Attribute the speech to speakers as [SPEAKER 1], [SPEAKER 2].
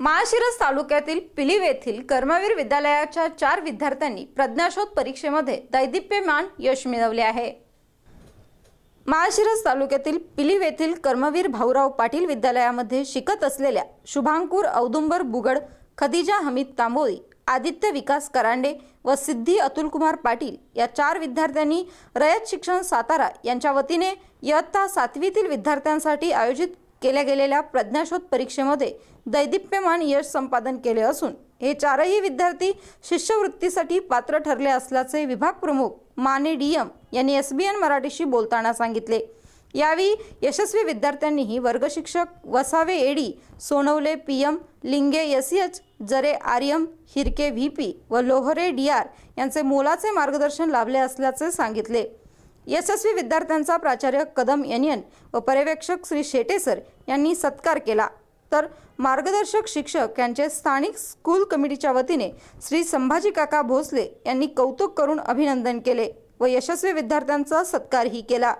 [SPEAKER 1] माळशिरस तालुक्यातील पिलीव येथील कर्मवीर विद्यालयाच्या चार विद्यार्थ्यांनी प्रज्ञाशोध परीक्षेमध्ये दैदिप्यमान यश मिळवले आहे. माळशिरस तालुक्यातील पिलीव येथील कर्मवीर भाऊराव पाटील विद्यालयामध्ये शिकत असलेल्या शुभांकुर औदुंबर बुगड खदिजा हमीद तांबोळी आदित्य विकास करांडे व सिद्धी अतुलकुमार पाटील या चार विद्यार्थ्यांनी रयत शिक्षण सातारा यांच्या वतीने इयत्ता सातवीतील विद्यार्थ्यांसाठी आयोजित केल्या गेलेल्या प्रज्ञाशोध परीक्षेमध्ये दैदिप्यमान यश संपादन केले असून हे चारही विद्यार्थी शिष्यवृत्तीसाठी पात्र ठरले असल्याचे विभाग प्रमुख माने डीएम यांनी एस बी एन मराठीशी बोलताना सांगितले. यावेळी यशस्वी विद्यार्थ्यांनीही वर्गशिक्षक Vasave AD Sonawale P M Linge S H Jare Aryam Hirke V P व लोहरे डी आर यांचे मोलाचे मार्गदर्शन लाभले असल्याचे सांगितले. यशस्वी विद्यार्थ्यांचा प्राचार्य कदम यनियन व पर्यवेक्षक श्री शेटे सर यांनी सत्कार केला. तर मार्गदर्शक शिक्षक यांचे स्थानिक स्कूल कमिटीच्या वतीने श्री संभाजी काका भोसले यांनी कौतुक करून अभिनंदन केले व यशस्वी विद्यार्थ्यांचा सत्कारही केला.